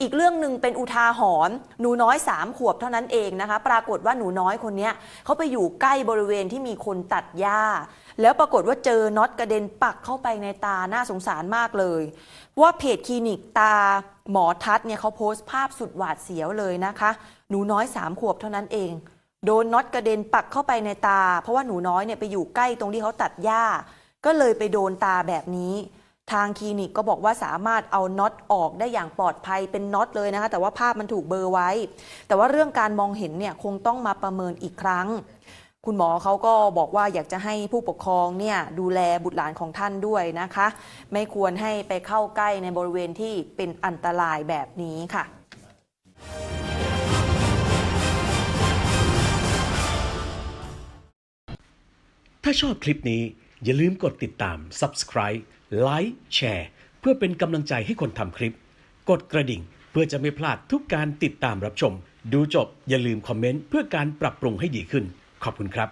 อีกเรื่องหนึ่งเป็นอุทาหรณ์หนูน้อยสามขวบเท่านั้นเองนะคะ ปรากฏว่าหนูน้อยคนนี้เขาไปอยู่ใกล้บริเวณที่มีคนตัดหญ้า แล้วปรากฏว่าเจอน็อตกระเด็นปักเข้าไปในตาน่าสงสารมากเลย ว่าเพจคลินิกตาหมอทัศเนี่ยเขาโพสต์ภาพสุดหวาดเสียวเลยนะคะ หนูน้อยสามขวบเท่านั้นเองโดนน็อตกระเด็นปักเข้าไปในตา เพราะว่าหนูน้อยเนี่ยไปอยู่ใกล้ตรงที่เขาตัดหญ้า ก็เลยไปโดนตาแบบนี้ ทางคลินิกก็บอกว่าสามารถเอาน็อตออกได้อย่างปลอดภัยเป็นน็อตเลยนะคะ แต่ว่าภาพมันถูกเบอร์ไว้ แต่ว่าเรื่องการมองเห็นเนี่ยคงต้องมาประเมินอีกครั้ง คุณหมอเขาก็บอกว่าอยากจะให้ผู้ปกครองเนี่ยดูแลบุตรหลานของท่านด้วยนะคะ ไม่ควรให้ไปเข้าใกล้ในบริเวณที่เป็นอันตรายแบบนี้ค่ะถ้าชอบคลิปนี้อย่าลืมกดติดตาม Subscribe ไลค์แชร์ เพื่อเป็นกำลังใจให้คนทำคลิป กดกระดิ่งเพื่อจะไม่พลาดทุกการติดตามรับชม ดูจบอย่าลืมคอมเมนต์เพื่อการปรับปรุงให้ดีขึ้น ขอบคุณครับ